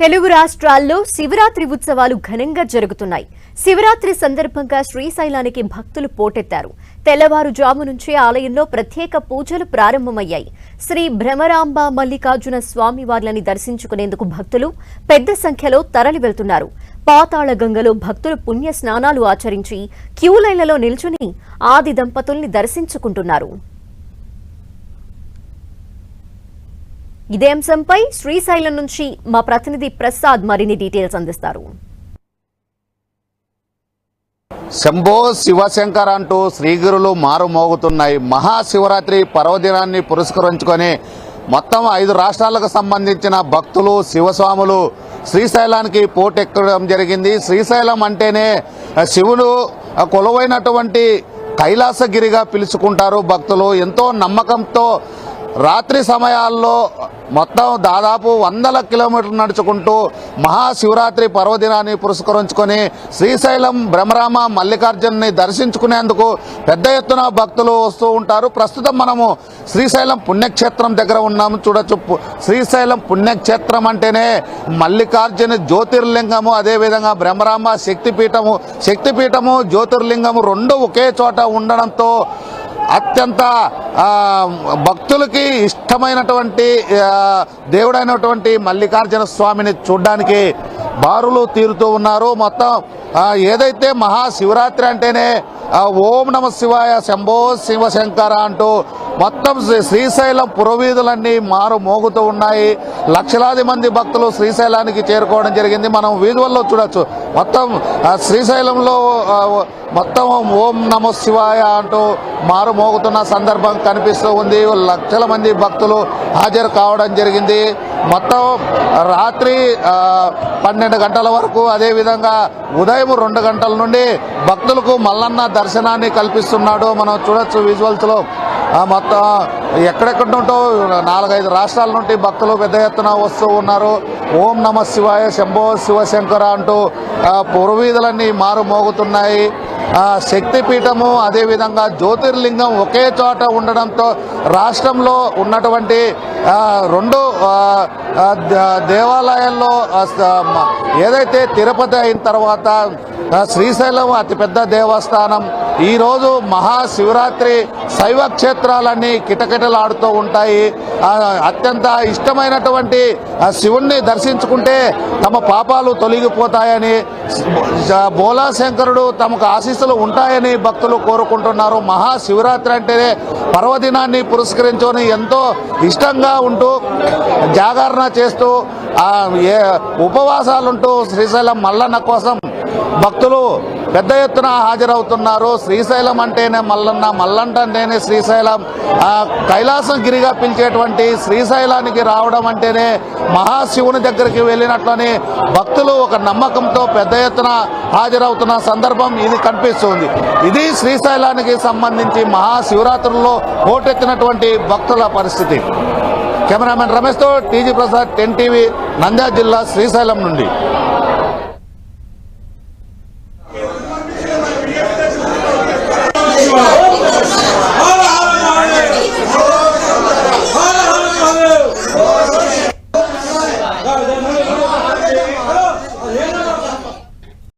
తెలుగు రాష్ట్రాల్లో శివరాత్రి ఉత్సవాలు ఘనంగా జరుగుతున్నాయి. శివరాత్రి సందర్భంగా శ్రీశైలానికి భక్తులు పోటెత్తారు. తెల్లవారుజాము నుంచే ఆలయంలో ప్రత్యేక పూజలు ప్రారంభమయ్యాయి. శ్రీ భ్రమరాంబ మల్లికార్జున స్వామి వార్లని దర్శించుకునేందుకు భక్తులు పెద్ద సంఖ్యలో తరలి వెళ్తున్నారు పాతాళ గంగలో భక్తులు పుణ్య స్నానాలు ఆచరించి క్యూ లైన్లలో నిల్చుని ఆది దంపతుల్ని దర్శించుకుంటున్నారు. ఇదే అంశంపై శ్రీశైలం నుంచి మా ప్రతినిధి ప్రసాద్ మరిన్ని డీటెయిల్స్ అందిస్తారు. శంభో శివశంకర్ అంటూ శ్రీగిరులు మారుమోగుతున్నాయి. మహాశివరాత్రి పర్వదినాన్ని పురస్కరించుకొని మొత్తం ఐదు రాష్ట్రాలకు సంబంధించిన భక్తులు శివస్వాములు శ్రీశైలానికి పోటెక్కడం జరిగింది. శ్రీశైలం అంటేనే శివుడు కొలువైనటువంటి కైలాసగిరిగా పిలుచుకుంటారు భక్తులు. ఎంతో నమ్మకంతో రాత్రి సమయాల్లో మొత్తం దాదాపు వందల కిలోమీటర్లు నడుచుకుంటూ మహాశివరాత్రి పర్వదినాన్ని పురస్కరించుకొని శ్రీశైలం బ్రహ్మరామ మల్లికార్జున్ని దర్శించుకునేందుకు పెద్ద ఎత్తున భక్తులు వస్తూ ఉంటారు. ప్రస్తుతం మనము శ్రీశైలం పుణ్యక్షేత్రం దగ్గర ఉన్నాము. చూడొచ్చు శ్రీశైలం పుణ్యక్షేత్రం అంటేనే మల్లికార్జున జ్యోతిర్లింగము అదేవిధంగా బ్రహ్మరామ శక్తిపీఠము. శక్తిపీఠము జ్యోతిర్లింగము రెండు ఒకే చోట ఉండడంతో అత్యంత భక్తులకి ఇష్టమైనటువంటి దేవుడైనటువంటి మల్లికార్జున స్వామిని చూడ్డానికి బారులు తీరుతూ ఉన్నారు మొత్తం ఏదైతే మహాశివరాత్రి అంటేనే ఓం నమ శివాయ శంభో శివశంకర అంటూ మొత్తం శ్రీ- శ్రీశైలం పురవీధులన్నీ మారు మోగుతూ ఉన్నాయి. లక్షలాది మంది భక్తులు శ్రీశైలానికి చేరుకోవడం జరిగింది. మనం వీధువల్లో చూడొచ్చు. మొత్తం శ్రీశైలంలో మొత్తం ఓం నమ శివాయ అంటూ మారు మోగుతున్న సందర్భం కనిపిస్తూ ఉంది. లక్షల మంది భక్తులు హాజరు కావడం జరిగింది. మొత్తం రాత్రి పన్నెండు గంటల వరకు అదేవిధంగా ఉదయం రెండు గంటల నుండి భక్తులకు మల్లన్న దర్శనాన్ని కల్పిస్తున్నాడు. మనం చూడొచ్చు విజువల్స్లో మొత్తం ఎక్కడెక్కడ నుంటో నాలుగైదు రాష్ట్రాల నుండి భక్తులు పెద్ద ఎత్తున వస్తూ ఉన్నారు. ఓం నమ శివాయ శంభో శివశంకర అంటూ పూర్వీధులన్నీ పురవీధులన్నీ మారు మోగుతున్నాయి. శక్తిపీఠము అదేవిధంగా జ్యోతిర్లింగం ఒకే చోట ఉండడంతో రాష్ట్రంలో ఉన్నటువంటి రెండు దేవాలయాల్లో ఏదైతే తిరుపతి అయిన తర్వాత శ్రీశైలం అతిపెద్ద దేవస్థానం ఈరోజు మహాశివరాత్రి శైవ క్షేత్రాలన్నీ కిటకిటలాడుతూ ఉంటాయి. అత్యంత ఇష్టమైనటువంటి ఆ శివుణ్ణి దర్శించుకుంటే తమ పాపాలు తొలగిపోతాయని బోలాశంకరుడు తమకు ఆశీస్సులు ఉంటాయని భక్తులు కోరుకుంటున్నారు. మహాశివరాత్రి అంటేనే పర్వదినాన్ని పురస్కరించుకొని ఎంతో ఇష్టంగా ఉంటూ జాగరణ చేస్తూ ఏ ఉపవాసాలుంటూ శ్రీశైలం మల్లన్న కోసం భక్తులు పెద్ద ఎత్తున హాజరవుతున్నారు. శ్రీశైలం అంటేనే మల్లన్న మల్లంట అంటేనే శ్రీశైలం. కైలాసం గిరిగా పిలిచేటువంటి శ్రీశైలానికి రావడం అంటేనే మహాశివుని దగ్గరికి వెళ్ళినట్లని భక్తులు ఒక నమ్మకంతో పెద్ద ఎత్తున హాజరవుతున్న సందర్భం ఇది కనిపిస్తుంది. ఇది శ్రీశైలానికి సంబంధించి మహాశివరాత్రుల్లో పోటెత్తినటువంటి భక్తుల పరిస్థితి. Cameraman రమేష్తో TG Prasad ten TV Nandyal జిల్లా శ్రీశైలం నుండి.